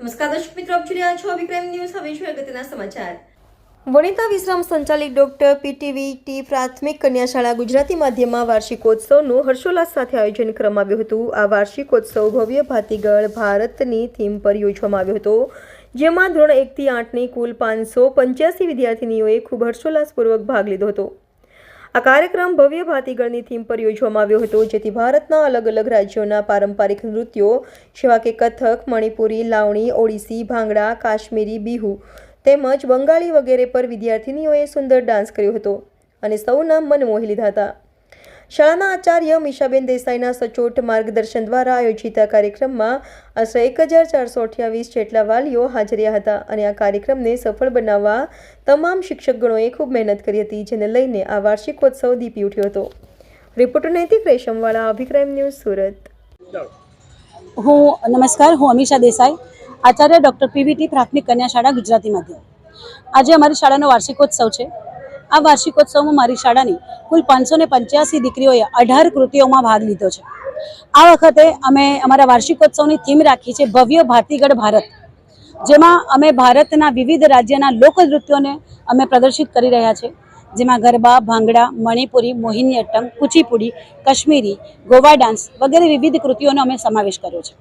નમસ્કાર દર્શક મિત્રો, આપ જોઈ રહ્યા છો વિક્રમ ન્યૂઝ. હવે છે અગત્યના સમાચાર. વનિતા વિશ્રામ સંચાલિત ડોક્ટર પીટીવીટી પ્રાથમિક કન્યા શાળા ગુજરાતી માધ્યમમાં વાર્ષિકોત્સવનું હર્ષોલ્લાસ સાથે આયોજન કરવામાં આવ્યું હતું. આ વાર્ષિકોત્સવ ભવ્ય ભાતીગળ ભારતની થીમ પર યોજવામાં આવ્યો હતો, જેમાં ધોરણ એકથી આઠની કુલ પાંચસો પંચ્યાસી વિદ્યાર્થીનીઓએ ખૂબ હર્ષોલ્લાસપૂર્વક ભાગ લીધો હતો. આ કાર્યક્રમ ભવ્ય ભાતીગળની થીમ પર યોજવામાં આવ્યો હતો, જેથી ભારતના અલગ અલગ રાજ્યોના પારંપરિક નૃત્યો જેવા કે કથક, મણિપુરી, લાવણી, ઓડિસી, ભાંગડા, કાશ્મીરી, બિહુ તેમજ બંગાળી વગેરે પર વિદ્યાર્થીનીઓએ સુંદર ડાન્સ કર્યો હતો અને સૌના મન મોહી લીધા હતા. શાળાના આચાર્ય મીશાબેન દેસાઈના સચોટ માર્ગદર્શન દ્વારા આયોજિત આ કાર્યક્રમમાં આશરે એક હજાર ચારસો અઠ્યાવીસ જેટલા વાલીઓ હાજર રહ્યા હતા અને આ કાર્યક્રમને સફળ બનાવવા તમામ શિક્ષકગણોએ ખૂબ મહેનત કરી હતી, જેને લઈને આ વાર્ષિકોત્સવ દીપી ઉઠ્યો હતો. રિપોર્ટર નૈતિક રેશમવાળા, અભિક્રાઇમ ન્યૂઝ સુરત. હું, નમસ્કાર, હું અમીષા દેસાઈ, આચાર્ય ડૉક્ટર પીવીટી પ્રાથમિક કન્યા શાળા ગુજરાતી માધ્યમ. આજે અમારી શાળાનો વાર્ષિકોત્સવ છે. આ વાર્ષિકોત્સવમાં મારી શાળાની કુલ પાંચસો ને પંચ્યાસી દીકરીઓએ અઢાર કૃતિઓમાં ભાગ લીધો છે. આ વખતે અમે અમારા વાર્ષિકોત્સવની થીમ રાખી છે ભવ્ય ભાતીગઢ ભારત, જેમાં અમે ભારતના વિવિધ રાજ્યના લોકનૃત્યોને અમે પ્રદર્શિત કરી રહ્યા છે. જેમાં ગરબા, ભાંગડા, મણિપુરી મોહિનીઅટ્ટમ કુચીપુડી, કાશ્મીરી, ગોવા ડાન્સ વગેરે વિવિધ કૃતિઓનો અમે સમાવેશ કર્યો છે.